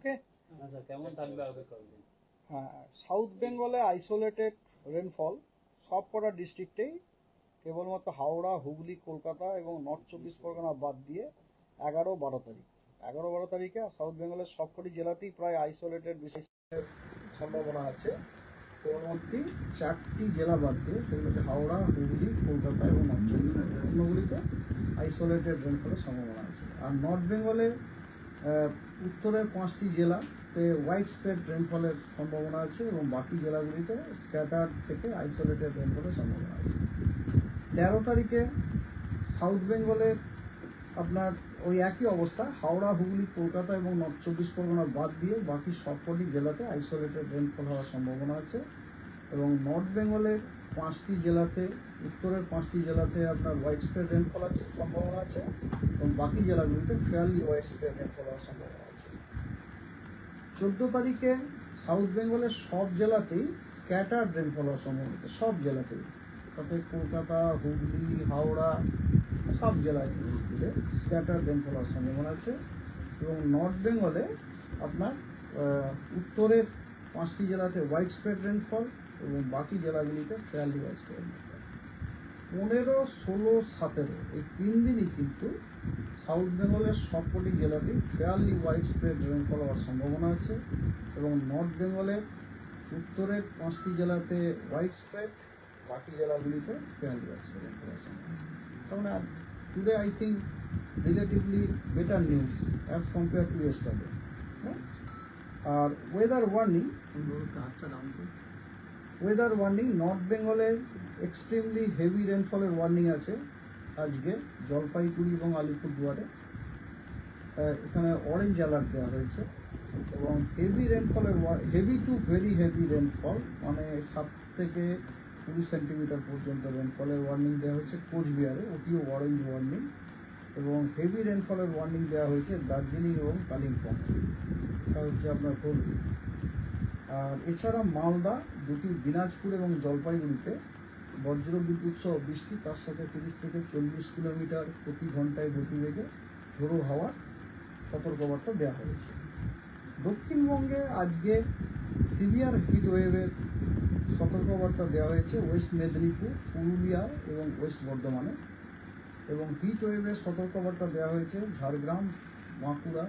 ওকে আচ্ছা কেমন থাকবে আগে হ্যাঁ সাউথ বেঙ্গলে আইসোলেটেড রেনফল সব কটা ডিস্ট্রিক্টেই কেবলমাত্র হাওড়া হুগলি কলকাতা এবং নর্থ চব্বিশ পরগনা বাদ দিয়ে এগারো বারো তারিখ। এগারো বারো তারিখে সাউথ বেঙ্গলের সবকটি জেলাতেই প্রায় আইসোলেটেড বিশেষ সম্ভাবনা আছে। পরবর্তী চারটি জেলা বাদ দিয়ে সেগুলো হচ্ছে হাওড়া হুগলি কলকাতা এবং নর্থ চব্বিশ পরগনা। অন্যগুলিতে আইসোলেটেড রেনফলের সম্ভাবনা আছে। আর নর্থ বেঙ্গলে উত্তরের পাঁচটি জেলাতে হোয়াইট স্প্রেড রেনফলের সম্ভাবনা আছে এবং বাকি জেলাগুলিতে স্ক্যাটার থেকে আইসোলেটেড রেনফলের সম্ভাবনা আছে। তেরো তারিখে সাউথ বেঙ্গলের আপনার ওই একই অবস্থা, হাওড়া, হুগলি, কলকাতা এবং নর্থ চব্বিশ পরগনা বাদ দিয়ে বাকি সবকটি জেলাতে আইসোলেটেড রেনফল হওয়ার সম্ভাবনা আছে। এবং নর্থ বেঙ্গলের পাঁচটি জেলাতে, উত্তরের পাঁচটি জেলাতে আপনার হোয়াইট স্প্রেড রেনফল আছে, সম্ভাবনা আছে, এবং বাকি জেলাগুলিতে ফেয়ারলি হোয়াইট স্প্রেড রেনফল হওয়ার সম্ভাবনা আছে। চোদ্দ তারিখে সাউথ বেঙ্গলের সব জেলাতেই স্ক্যাটার্ড রেনফল হওয়ার সম্ভাবনা আছে, সব জেলাতেই। তাতে কলকাতা, হুগলি, হাওড়া, সব জেলায় মিলে স্ক্যাটার্ড রেনফল হওয়ার সম্ভাবনা আছে। এবং নর্থ বেঙ্গলে আপনার উত্তরের পাঁচটি জেলাতে হোয়াইট স্প্রেড রেনফল এবং বাকি জেলাগুলিতে স্প্রেড রেনফল পনেরো, ষোলো, সতেরো, এই তিন দিনই কিন্তু সাউথ বেঙ্গলের সবকটি জেলাতেই ফেয়ারলি হোয়াইট স্প্রেড রেনফল হওয়ার সম্ভাবনা আছে এবং নর্থ বেঙ্গলের উত্তরের পাঁচটি জেলাতে হোয়াইট স্প্রেড বাকি জেলাগুলিতে ফেয়ারলি হোয়াইট স্প্রেড রেনফল হওয়ার সম্ভাবনা তার মানে today I think relatively better news as compare to yesterday R weather warning weather warning north বেঙ্গলের এক্সট্রিমলি হেভি রেনফলের ওয়ার্নিং আছে আজকে, জলপাইগুড়ি এবং আলিপুরদুয়ারে। এখানে অরেঞ্জ অ্যালার্ট দেওয়া হয়েছে এবং heavy রেনফলের heavy to very heavy rainfall মানে সাত থেকে কুড়ি সেন্টিমিটার পর্যন্ত রেনফলের ওয়ার্নিং দেওয়া হয়েছে কোচবিহারে ওটিও অরেঞ্জ ওয়ার্নিং এবং হেভি রেনফলের ওয়ার্নিং দেওয়া হয়েছে দার্জিলিং এবং কালিম্পং। এটা হচ্ছে আপনার আর এছাড়া মালদা দুটি দিনাজপুর এবং জলপাইগুড়িতে বজ্র বিদ্যুৎ সহ বৃষ্টি, তার সাথে তিরিশ থেকে চল্লিশ কিলোমিটার প্রতি ঘন্টায় গতিবেগে ঝোড়ো হাওয়ার সতর্কবার্তা দেওয়া হয়েছে। দক্ষিণবঙ্গে আজকে সিভিয়ার হিট ওয়েভের সতর্কবার্তা দেওয়া হয়েছে ওয়েস্ট মেদিনীপুর, পুরুলিয়া এবং ওয়েস্ট বর্ধমানে। এবং হিট ওয়েভের সতর্কবার্তা দেওয়া হয়েছে ঝাড়গ্রাম, বাঁকুড়া